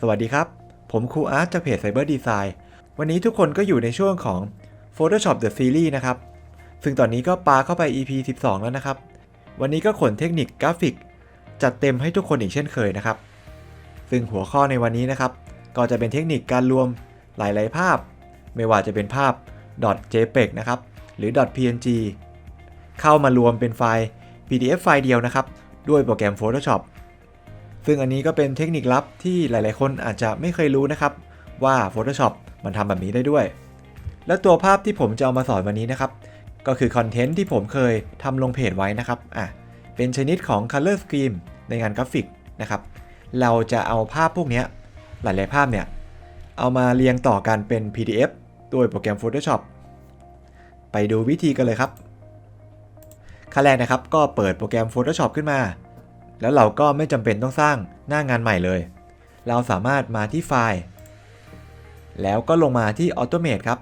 สวัสดีครับ ผมครูอาร์ตจากเพจ Cyber Design วันนี้ทุกคนก็อยู่ในช่วงของ Photoshop The Series นะครับ ซึ่งตอนนี้ก็ปาเข้าไป EP 12 แล้วนะครับ วันนี้ก็ขนเทคนิคกราฟิก จัดเต็มให้ทุกคนอีกเช่นเคยนะครับ ซึ่งหัวข้อในวันนี้นะครับ ก็จะเป็นเทคนิคการรวมหลายๆภาพ ไม่ว่าจะเป็นภาพ .jpeg นะครับ หรือ .png เข้ามารวมเป็นไฟล์ PDF ไฟล์เดียวนะครับ ด้วยโปรแกรม Photoshop ซึ่งอันนี้ก็เป็นเทคนิคลับที่หลาย ๆ คนอาจจะไม่เคยรู้นะครับ ว่า Photoshop มันทำแบบนี้ได้ด้วย และตัวภาพที่ผมจะเอามาสอนวันนี้นะครับ ก็คือคอนเทนต์ที่ผมเคยทำลงเพจไว้นะครับอะเป็นชนิดของ Color Scheme ในงานกราฟิกนะครับ เราจะเอาภาพพวกนี้หลาย ๆ ภาพเนี่ย เอามาเรียงต่อกันเป็น PDF โดยโปรแกรม Photoshop ไปดูวิธีกันเลยครับขั้นแรกนะครับก็เปิดโปรแกรม Photoshop ขึ้นมา แล้วเราก็ไม่จำเป็นต้องสร้างหน้างานใหม่เลย เราสามารถมาที่ไฟล์ แล้วก็ลงมาที่ Automate ครับ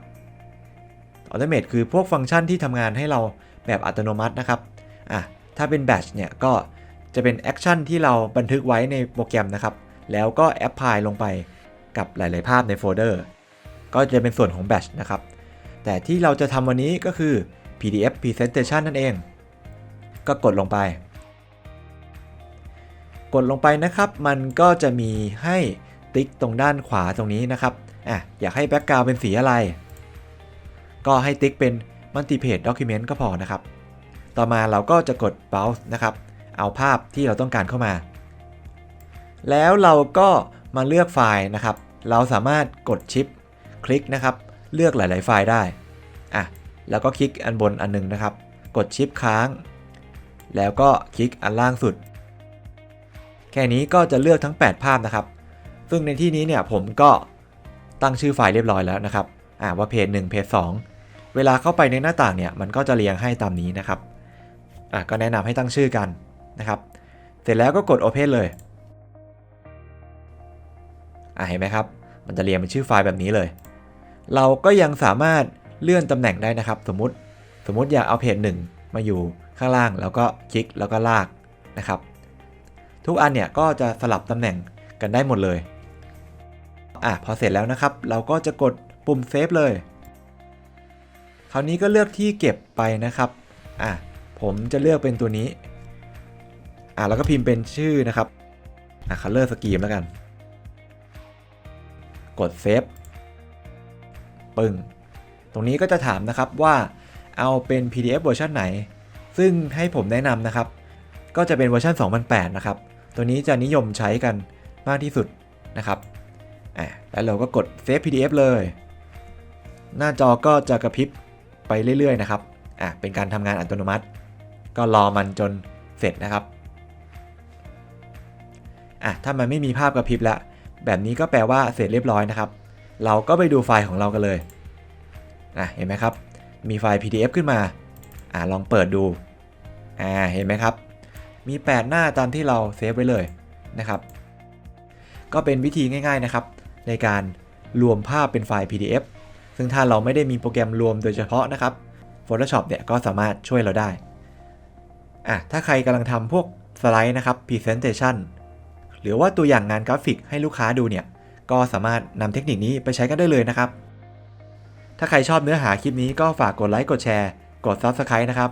Automate คือพวกฟังก์ชันที่ทำงานให้เราแบบอัตโนมัตินะครับอะถ้าเป็น Batch เนี่ยก็จะเป็นแอคชั่นที่เราบันทึกไว้ในโปรแกรมนะครับ แล้วก็แอปพลายลงไปกับหลาย ๆ ภาพในโฟลเดอร์ ก็จะเป็นส่วนของ Batch นะครับ แต่ที่เราจะทำวันนี้ก็คือ PDF Presentation นั่นเอง ก็กดลงไป กดลงไปนะครับ มันก็จะมีให้ติ๊กตรงด้านขวาตรงนี้นะครับอะอยากให้แบ็กกราวเป็นสีอะไร ก็ให้ติ๊กเป็น Multi-Page Document ก็พอนะครับ ต่อมาเราก็จะกด Browse นะครับ เอาภาพที่เราต้องการเข้ามา แล้วเราก็มาเลือกไฟล์นะครับ เราสามารถกดชิปคลิกนะครับ เลือกหลาย ๆ ไฟล์ได้อะแล้วก็คลิกอันบนอันหนึงนะครับ กดชิปค้าง แล้วก็คลิกอันล่างสุด แค่นี้ก็จะเลือกทั้ง 8 ภาพนะครับ ซึ่งในที่นี้เนี่ยผมก็ตั้งชื่อไฟล์เรียบร้อยแล้วนะครับอ่าว่าเพจ1เพจ2 เวลาเข้าไปในหน้าต่างเนี่ยมันก็จะเรียงให้ตามนี้นะครับอะก็แนะนำให้ตั้งชื่อกันนะครับ เสร็จแล้วก็กด Open เลยอะเห็นไหมครับ มันจะเรียงเป็นชื่อไฟล์แบบนี้เลย เราก็ยังสามารถเลื่อนตำแหน่งได้นะครับ สมมติสมมติอยากเอาเพจ1มาอยู่ข้างล่าง แล้วก็คลิกแล้วก็ลากนะครับ ทุกอันเนี่ยก็จะสลับตำแหน่งกันได้หมดเลย อะพอเสร็จแล้วนะครับ เราก็จะกดปุ่มเซฟเลย คราวนี้ก็เลือกที่เก็บไปนะครับ อะผมจะเลือกเป็นตัวนี้ อะแล้วก็พิมพ์เป็นชื่อนะครับ อะ color scheme แล้วกัน กดเซฟปึ้ง ตรงนี้ก็จะถามนะครับว่าเอาเป็น PDF เวอร์ชันไหน ซึ่งให้ผมแนะนำนะครับ ก็จะเป็นเวอร์ชัน2008 นะครับ ตัวนี้จะนิยมใช้กันมากที่สุดนะครับอะแล้วเราก็กด Save PDF เลย หน้าจอก็จะกระพริบไปเรื่อยๆนะครับอะเป็นการทำงานอัตโนมัติ ก็รอมันจนเสร็จนะครับอะถ้ามันไม่มีภาพกระพริบแล้วแบบนี้ก็แปลว่าเสร็จเรียบร้อยนะครับ เราก็ไปดูไฟล์ของเรากันเลยอะเห็นไหมครับ มีไฟล์ PDF ขึ้นมาอะลองเปิดดูอ่าเห็นไหมครับ มี 8 หน้าตามที่เราเซฟไว้เลยนะครับ ก็เป็นวิธีง่ายๆนะครับ ในการรวมภาพเป็นไฟล์ PDF ซึ่งถ้าเราไม่ได้มีโปรแกรมรวมโดยเฉพาะนะครับ Photoshop เนี่ยก็สามารถช่วยเราได้อะถ้าใครกำลังทำพวกสไลด์นะครับ Presentation หรือว่าตัวอย่างงานกราฟิกให้ลูกค้าดูเนี่ย ก็สามารถนำเทคนิคนี้ไปใช้กันได้เลยนะครับ ถ้าใครชอบเนื้อหาคลิปนี้ก็ฝากกดไลค์กดแชร์ กด Subscribe นะครับ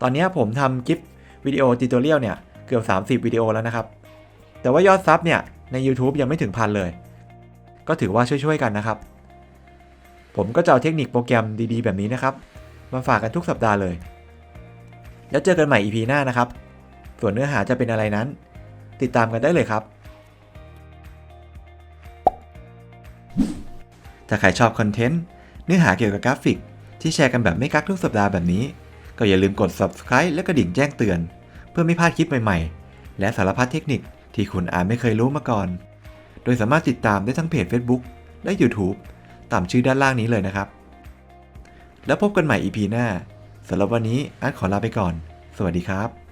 ตอนนี้ผมทำคลิป วิดีโอติวตอเรียลเนี่ยเกือบ 30 วิดีโอแล้วนะครับ แต่ว่ายอดซับเนี่ยใน YouTube ยังไม่ถึงพันเลย ก็ถือว่าช่วยๆกันนะครับ ผมก็จะเอาเทคนิคโปรแกรมดีๆ แบบนี้นะครับ มาฝากกันทุกสัปดาห์เลย แล้วเจอกันใหม่ EP หน้านะครับ ส่วนเนื้อหาจะเป็นอะไรนั้น ติดตามกันได้เลยครับ ถ้าใครชอบคอนเทนต์เนื้อหาเกี่ยวกับกราฟิก ที่แชร์กันแบบไม่กักทุกสัปดาห์แบบนี้ ก็อย่าลืมกด subscribe และกระดิ่งแจ้งเตือน เพื่อไม่พลาดคลิปใหม่ๆ และสารพัดเทคนิคที่คุณอาจไม่เคยรู้มาก่อน โดยสามารถติดตามได้ทั้งเพจ Facebook และ YouTube ตามชื่อด้านล่างนี้เลยนะครับ แล้วพบกันใหม่ EP หน้าสำหรับวันนี้อาร์ตขอลาไปก่อน สวัสดีครับ